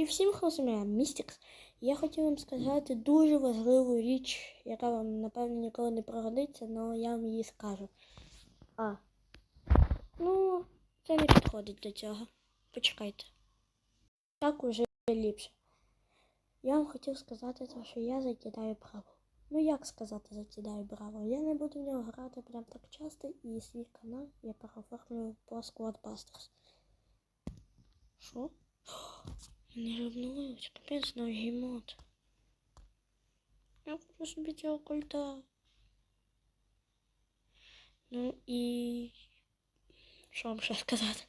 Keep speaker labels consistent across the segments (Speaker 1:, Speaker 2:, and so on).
Speaker 1: І всім хлопцям, Містікс. Я хотів вам сказати дуже важливу річ, яка вам, напевно, ніколи не пригодиться, але я вам її скажу. А. Ну, це не підходить до цього. Почекайте. Так уже ліпше. Я вам хотів сказати, що я закидаю право. Ну як сказати закидаю браво? Я не буду в нього грати прям так часто і свій канал я переоформлю по Squadbusters. Що? Не ревнують, капець на гімот. Я хочу собі цього культа. Ну і що вам ще сказати?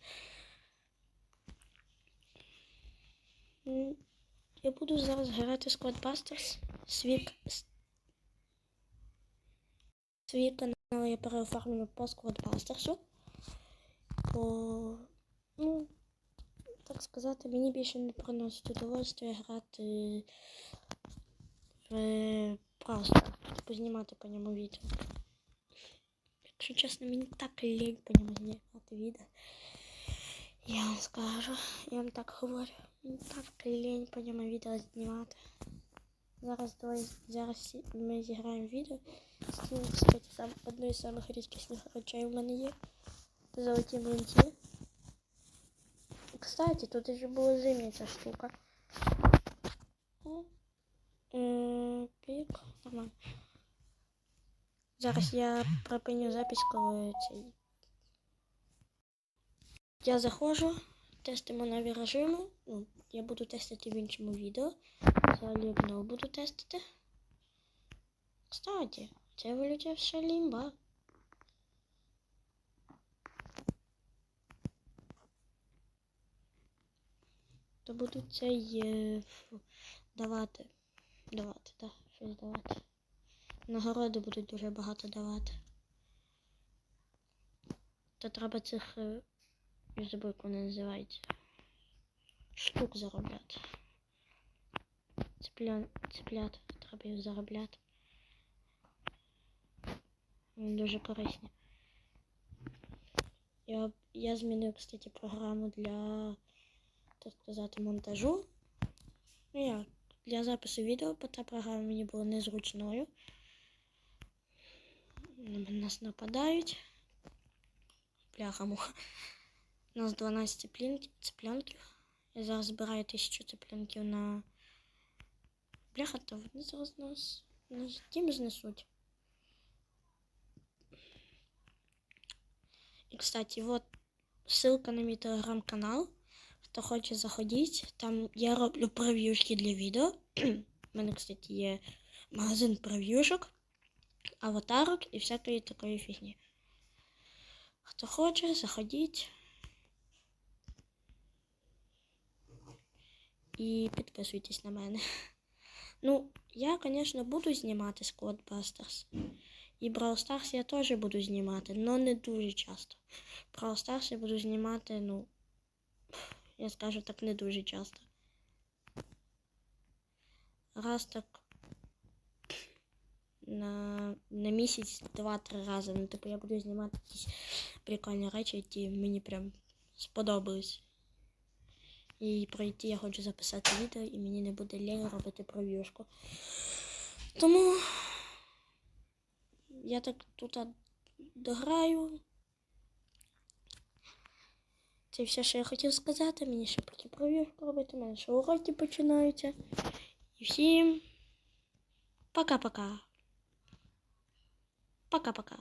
Speaker 1: М, Я буду зараз грати Squadbusters. Свій, свій канал я переоформлю по Squadbusters. По... Ну, так сказати, мені більше не приносить удовольствия грати в просто типу, знімати по ньому відео. Якщо чесно, мені так лінь по ньому знімати відео. Я вам скажу, я вам так говорю. Мені так лінь по ньому відео знімати. Зараз давай зараз ми зіграємо відео. Стіл, кстати, сам одне з самих рідкісних речей в мене є. Золоті млинці. Кстати, тут еще была зимняя штука. Пік. Зараз я припиню запись, коли. Я заходжу, тестимо нові режими. Ну, я буду тестити в іншому відео. Взагалі обнов буду тестити. Кстати, це еволюція ще лімба. То будуть цей е, давати. Давати, так, щось давати. Нагороди будуть дуже багато давати. То треба цих. е, забув, як вони називаються. Штук заробляти. Цепля... Цеплят. Треба їх заробляти. Вони дуже корисні. Я, я змінив, кстати, програму для так сказати, монтажу. Ну як, для запису відео, бо та програма мені була незручною. На нас нападають. Бляха муха. У нас 12 цеплін- цеплянків. Я зараз збираю тисячу цеплянків на. Бляха, то вони зараз нас. Нас дім знесуть. І, кстати, вот ссылка на мій телеграм-канал. Хто хоче заходіть, там я роблю прев'юшки для відео. У мене, кстати, є магазин прев'юшок, аватарок і всякої такої фігні. Хто хоче, заходіть. І підписуйтесь на мене. Ну, я, звісно, буду знімати Squadbusters. І Brawl Stars я теж буду знімати, але не дуже часто. Brawl Stars я буду знімати, ну, я скажу так не дуже часто. Раз так на, на місяць два-три рази. Ну, типу, я буду знімати якісь прикольні речі, які мені прям сподобались. І пройти я хочу записати відео, і мені не буде лень робити пров'юшку. Тому я так тут дограю. Це все, що я хотів сказати. Мені ще поки провірку робити, у мене ще уроки починаються. І всім пока-пока. Пока-пока.